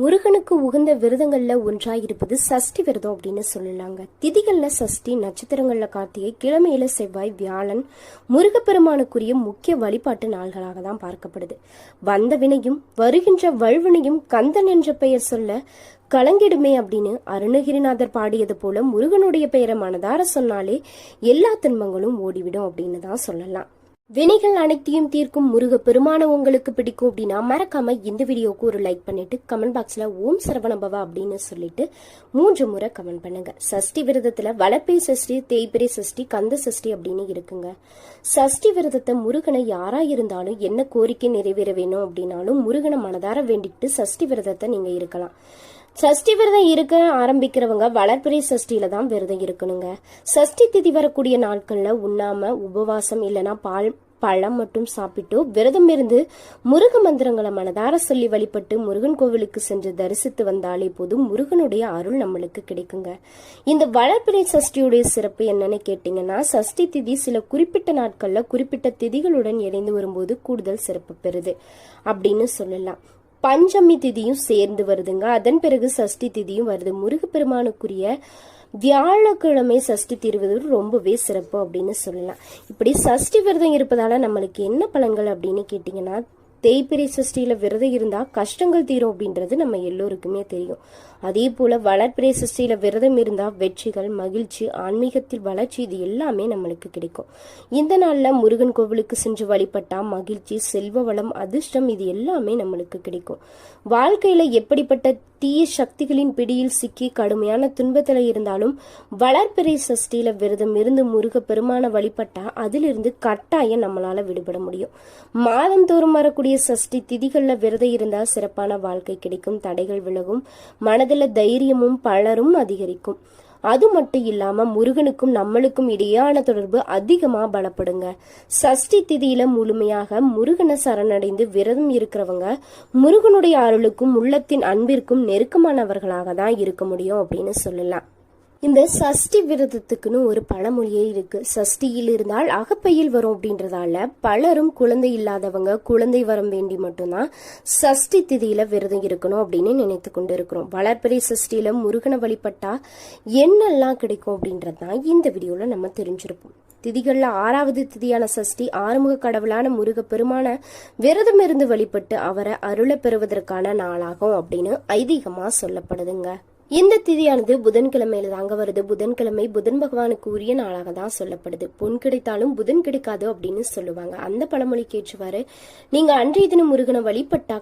முருகனுக்கு உகந்த விரதங்கள்ல ஒன்றாக இருப்பது சஷ்டி விரதம் அப்படின்னு சொல்லலாங்க. திதிகள்ல சஷ்டி நட்சத்திரங்கள்ல கார்த்திகை கிழமையில செவ்வாய் வியாழன் முருகப்பெருமானுக்குரிய முக்கிய வழிபாட்டு நாள்களாக தான் பார்க்கப்படுது. வந்த வினையும் வருகின்ற வல்வினையும் கந்தன் என்ற பெயர் சொல்ல கலங்கிடுமே அப்படின்னு அருணகிரிநாதர் பாடியது போல முருகனுடைய பெயரை மனதார சொன்னாலே எல்லா துன்பங்களும் ஓடிவிடும் அப்படின்னு தான் சொல்லலாம். வினைகள் அனைத்தையும் தீர்க்கும் முருக பெருமான உங்களுக்கு பிடிக்கும் அப்படின்னா மறக்காம இந்த வீடியோவுக்கு ஒரு லைக் பண்ணிட்டு கமெண்ட் பாக்ஸ்ல ஓம் சரவணபவா அப்படின்னு சொல்லிட்டு மூன்று முறை கமெண்ட் பண்ணுங்க. சஷ்டி விரதத்துல வளப்பை சஷ்டி தேய்பிரை சஷ்டி கந்த சஷ்டி அப்படின்னு இருக்குங்க. சஷ்டி விரதத்தை முருகனை யாரா இருந்தாலும் என்ன கோரிக்கை நிறைவேற வேணும் அப்படின்னாலும் முருகனை மனதார வேண்டிட்டு சஷ்டி விரதத்தை நீங்க இருக்கலாம். சஷ்டி விரதம் இருக்க ஆரம்பிக்கிறவங்க வளர்பிறை சஷ்டியில தான் விரதம் இருக்கணுங்க. சஷ்டி திதி வரக்கூடிய நாட்கள்ல உண்ணாம உபவாசம் இல்லைன்னா பால் பழம் மட்டும் சாப்பிட்டு விரதம் இருந்து முருக மந்திரங்களை மனதார சொல்லி வழிபட்டு முருகன் கோவிலுக்கு சென்று தரிசித்து வந்தாலே போதும் முருகனுடைய அருள் நம்மளுக்கு கிடைக்குங்க. இந்த வளர்பிறை சஷ்டியுடைய சிறப்பு என்னன்னு கேட்டீங்கன்னா சஷ்டி திதி சில குறிப்பிட்ட நாட்கள்ல குறிப்பிட்ட திதிகளுடன் இணைந்து வரும்போது கூடுதல் சிறப்பு பெறுது. அப்படின்னு சொல்லலாம். பஞ்சமி திதியும் சேர்ந்து வருதுங்க. அதன் பிறகு சஷ்டி திதியும் வருது. முருகப்பெருமானுக்குரிய வியாழக்கிழமை சஷ்டி தீர்வது ரொம்பவே சிறப்பு அப்படின்னு சொல்லலாம். இப்படி சஷ்டி விரதம் இருப்பதால நம்மளுக்கு என்ன பலன்கள் அப்படின்னு கேட்டிங்கன்னா தேய்பிரை சஷ்டியில் விரதம் இருந்தால் கஷ்டங்கள் தீரும் அப்படின்றது நம்ம எல்லோருக்குமே தெரியும். அதே போல் வளர்ப்பிரை சஷ்டியில் விரதம் இருந்தால் வெற்றிகள் மகிழ்ச்சி ஆன்மீகத்தில் வளர்ச்சி இது எல்லாமே நம்மளுக்கு கிடைக்கும். இந்த நாளில் முருகன் கோவிலுக்கு சென்று வழிபட்டால் மகிழ்ச்சி செல்வ வளம் அதிர்ஷ்டம் இது எல்லாமே நம்மளுக்கு கிடைக்கும். வாழ்க்கையில் எப்படிப்பட்ட தீய சக்திகளின் பிடியில் சிக்கி கடுமையான துன்பத்தில் இருந்தாலும் வளர்பிறை சஷ்டியில விரதம் இருந்து முருக பெருமான வழிபட்டா அதிலிருந்து கட்டாயம் நம்மளால விடுபட முடியும். மாதந்தோறும் வரக்கூடிய சஷ்டி திதிகள்ல விரதம் இருந்தா சிறப்பான வாழ்க்கை கிடைக்கும். தடைகள் விலகும். மனதில் தைரியமும் பலரும் அதிகரிக்கும். அது மட்டும் இல்லாம முருகனுக்கும் நம்மளுக்கும் இடையான தொடர்பு அதிகமா பலப்படுங்க. சஷ்டி திதியில முழுமையாக முருகனை சரணடைந்து விரதம் இருக்கிறவங்க முருகனுடைய அருளுக்கும் உள்ளத்தின் அன்பிற்கும் நெருக்கமானவர்களாக தான் இருக்க முடியும் அப்படின்னு சொல்லலாம். இந்த சஷ்டி விரதத்துக்குன்னு ஒரு பழமொழியே இருக்கு. சஷ்டியில் இருந்தால் அகப்பையில் வரும் அப்படின்றதால பலரும் குழந்தை இல்லாதவங்க குழந்தை வரம் வேண்டி மட்டும்தான் சஷ்டி திதியில விரதம் இருக்கணும் அப்படின்னு நினைத்து கொண்டு இருக்கிறோம் வளர்ப்பறை சஷ்டியில முருகனை வழிபட்டா என்னெல்லாம் கிடைக்கும் அப்படின்றதான் இந்த வீடியோல நம்ம தெரிஞ்சிருப்போம். திதிகள்ல ஆறாவது திதியான சஷ்டி ஆறுமுக கடவுளான முருக பெருமான விரதம் இருந்து வழிபட்டு அவரை அருளை பெறுவதற்கான நாளாகும் அப்படின்னு ஐதீகமா சொல்லப்படுதுங்க. இந்த திதியானது புதன்கிழமையில தாங்க வருது. புதன்கிழமை புதன் பகவானுக்கு உரிய நாளாக தான் சொல்லப்படுது. பொன் கிடைத்தாலும் புதன் கிடைக்காது அப்படின்னு சொல்லுவாங்க. அந்த பழமொழிக்கு ஏற்றுவாரு நீங்க அன்றைய தினம் முருகனை வழிபட்டா